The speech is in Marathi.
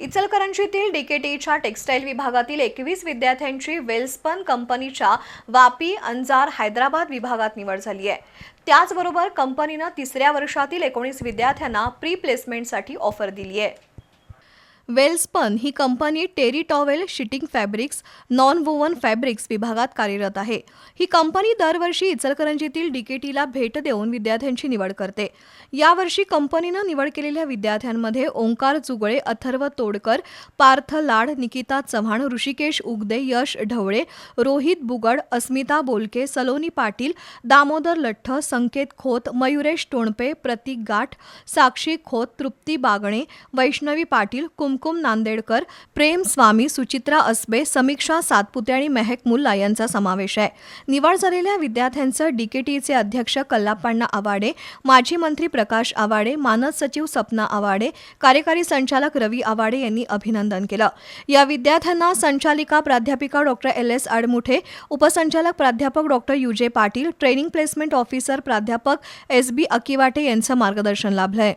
इचलकरंजीतील डीकेटीच्या टेक्स्टाईल विभागातील एकवीस विद्यार्थ्यांची वेल्सपन कंपनीच्या वापी अंजार हैदराबाद विभागात निवड झाली आहे. त्याचबरोबर कंपनीनं तिसऱ्या वर्षातील एकोणीस विद्यार्थ्यांना प्री प्लेसमेंटसाठी ऑफर दिली आहे. वेल्सपन ही company terry towel sheeting fabrics non woven fabrics विभागात कार्यरत आहे. ही कंपनी दरवर्षी इचलकरंजीतील डीकेटीला भेट देऊन विद्यार्थ्यांची निवड करते. यावर्षी कंपनीनं निवड केलेल्या विद्यार्थ्यांमध्ये ओंकार जुगळे अथर्व तोडकर पार्थ लाड निकिता चव्हाण ऋषिकेश उगदे यश ढवळे रोहित बुगड अस्मिता बोलके सलोनी पाटील दामोदर लठ्ठ संकेत खोत मयुरेश टोणपे प्रतीक गाठ साक्षी खोत तृप्ती बागणे वैष्णवी पाटील कुमकुम नांदेडकर प्रेम स्वामी सुचित्रा अस्बे समीक्षा सातपुते आणि मेहक मुल्ला यांचा समावेश आहे. निवड झालेल्या विद्यार्थ्यांचं डीकेटीचे अध्यक्ष कल्लाप्पाण्णा आवाडे माजी मंत्री प्रकाश आवाडे मानद सचिव सपना आवाडे कार्यकारी संचालक रवी आवाडे यांनी अभिनंदन केलं. या विद्यार्थ्यांना संचालिका प्राध्यापिका डॉक्टर एल एस आडमुठे उपसंचालक प्राध्यापक doctor U J Patil training placement officer प्राध्यापक एस बी अकिवाटे यांचं मार्गदर्शन लाभलंय.